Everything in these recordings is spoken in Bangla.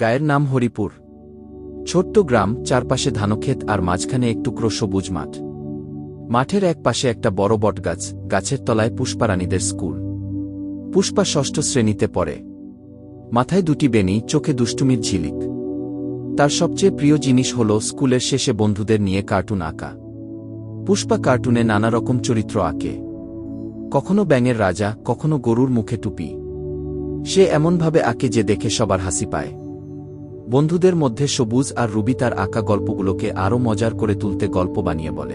গায়ের নাম হরিপুর। ছোট্ট গ্রাম, চারপাশে ধানক্ষেত আর মাঝখানে একটু সবুজ মাঠ। মাঠের এক পাশে একটা বড় বটগাছ, গাছের তলায় পুষ্পারানীদের স্কুল। পুষ্পা ষষ্ঠ শ্রেণীতে পড়ে। মাথায় দুটি বেনি চোখে দুষ্টুমির ঝিলিক। তার সবচেয়ে প্রিয় জিনিস হল স্কুলের শেষে বন্ধুদের নিয়ে কার্টুন আঁকা। পুষ্পা কার্টুনে নানা রকম চরিত্র আঁকে। কখনো ব্যাঙের রাজা, কখনো গরুর মুখে টুপি। সে এমনভাবে আঁকে যে দেখে সবার হাসি পায়। বন্ধুদের মধ্যে সবুজ আর রুবি তার আঁকা গল্পগুলোকে আরও মজার করে তুলতে গল্প বানিয়ে বলে।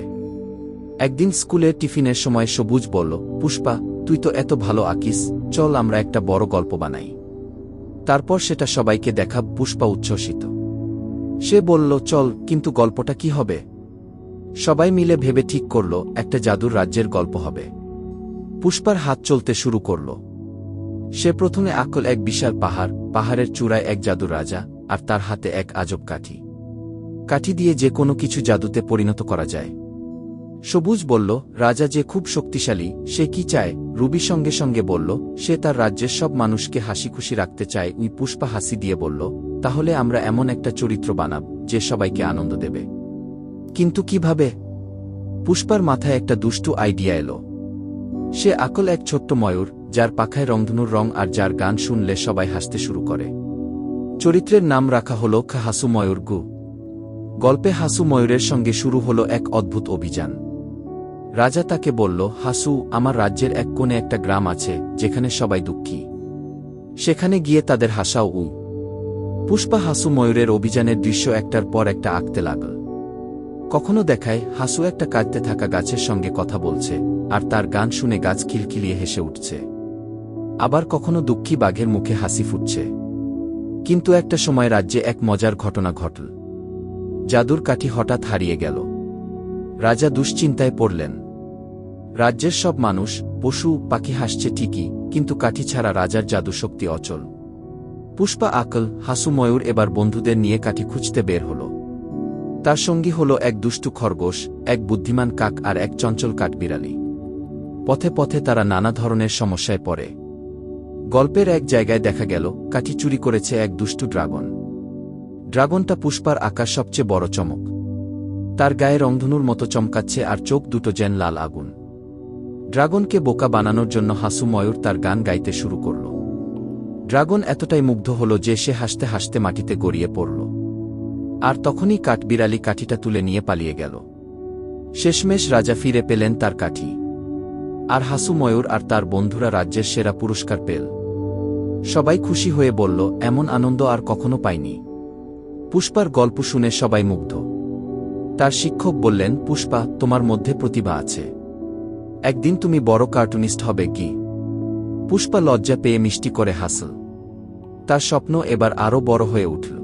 একদিন স্কুলের টিফিনের সময় সবুজ বলল, পুষ্পা, তুই তো এত ভালো আঁকিস, চল আমরা একটা বড় গল্প বানাই। তারপর সেটা সবাইকে দেখা পুষ্পা উচ্ছ্বসিত। সে বলল, চল, কিন্তু গল্পটা কি হবে? সবাই মিলে ভেবে ঠিক করল, একটা জাদুর রাজ্যের গল্প হবে। পুষ্পার হাত চলতে শুরু করল। সে প্রথমে আকল এক বিশাল পাহাড়, পাহাড়ের চূড়ায় এক জাদুর রাজা আর তার হাতে এক আজব কাঠি। কাঠি দিয়ে যে কোনো কিছু জাদুতে পরিণত করা যায়। সবুজ বলল, রাজা যে খুব শক্তিশালী, সে কি চায়? রুবি সঙ্গে সঙ্গে বলল, সে তার রাজ্যের সব মানুষকে হাসি খুশি রাখতে চায়। উই পুষ্পা হাসি দিয়ে বলল, তাহলে আমরা এমন একটা চরিত্র বানাব, যে সবাইকে আনন্দ দেবে। কিন্তু কীভাবে? পুষ্পার মাথায় একটা দুষ্টু আইডিয়া এলো। সে আকল এক ছোট্ট ময়ূর, যার পাখায় রংধনুর রং আর যার গান শুনলে সবাই হাসতে শুরু করে। চরিত্রের নাম রাখা হল হাসু ময়ূর গু গল্পে হাসু ময়ূরের সঙ্গে শুরু হল এক অদ্ভুত অভিযান। রাজা তাকে বলল, হাসু, আমার রাজ্যের এক কোণে একটা গ্রাম আছে, যেখানে সবাই দুঃখী। সেখানে গিয়ে তাদের হাসাও উ পুষ্পা হাসু ময়ূরের অভিযানের দৃশ্য একটার পর একটা আঁকতে লাগল। কখনো দেখায়, হাসু একটা কাঁদতে থাকা গাছের সঙ্গে কথা বলছে, আর তার গান শুনে গাছ খিলখিলিয়ে হেসে উঠছে। আবার কখনো দুঃখী বাঘের মুখে হাসি ফুটছে। কিন্তু একটা সময় রাজ্যে এক মজার ঘটনা ঘটল। জাদুর কাঠি হঠাৎ হারিয়ে গেল। রাজা দুশ্চিন্তায় পড়লেন। রাজ্যের সব মানুষ, পশু, পাখি হাসছে ঠিকই, কিন্তু কাঠি ছাড়া রাজার জাদুশক্তি অচল। পুষ্পা আকল, হাসু ময়ূর এবার বন্ধুদের নিয়ে কাঠি খুঁজতে বের হল। তার সঙ্গী হল এক দুষ্টু খরগোশ, এক বুদ্ধিমান কাক আর এক চঞ্চল কাঠবিড়ালি। পথে পথে তারা নানা ধরনের সমস্যায় পড়ে। গল্পের এক জায়গায় দেখা গেল, কাঠি চুরি করেছে এক দুষ্টু ড্রাগন। ড্রাগনটা পুষ্পার আকার সবচেয়ে বড় চমক। তার গায়ে রংধনুর মতো চমকাচ্ছে আর চোখ দুটো যেন লাল আগুন। ড্রাগনকে বোকা বানানোর জন্য হাসু ময়ূর তার গান গাইতে শুরু করল। ড্রাগন এতটাই মুগ্ধ হল যে সে হাসতে হাসতে মাটিতে গড়িয়ে পড়ল। আর তখনই কাঠবিড়ালি কাঠিটা তুলে নিয়ে পালিয়ে গেল। শেষমেশ রাজা ফিরে পেলেন তার কাঠি। আর হাসু ময়ূর আর তার বন্ধুরা রাজ্যের সেরা পুরস্কার পেল। সবাই খুশি হয়ে বলল, এমন আনন্দ আর কখনো পাইনি। পুষ্পার গল্প শুনে সবাই মুগ্ধ। তার শিক্ষক বললেন, পুষ্পা, তোমার মধ্যে প্রতিভা আছে। একদিন তুমি বড় কার্টুনিস্ট হবে কি? পুষ্পা লজ্জা পেয়ে মিষ্টি করে হাসল। তার স্বপ্ন এবার আরও বড় হয়ে উঠল।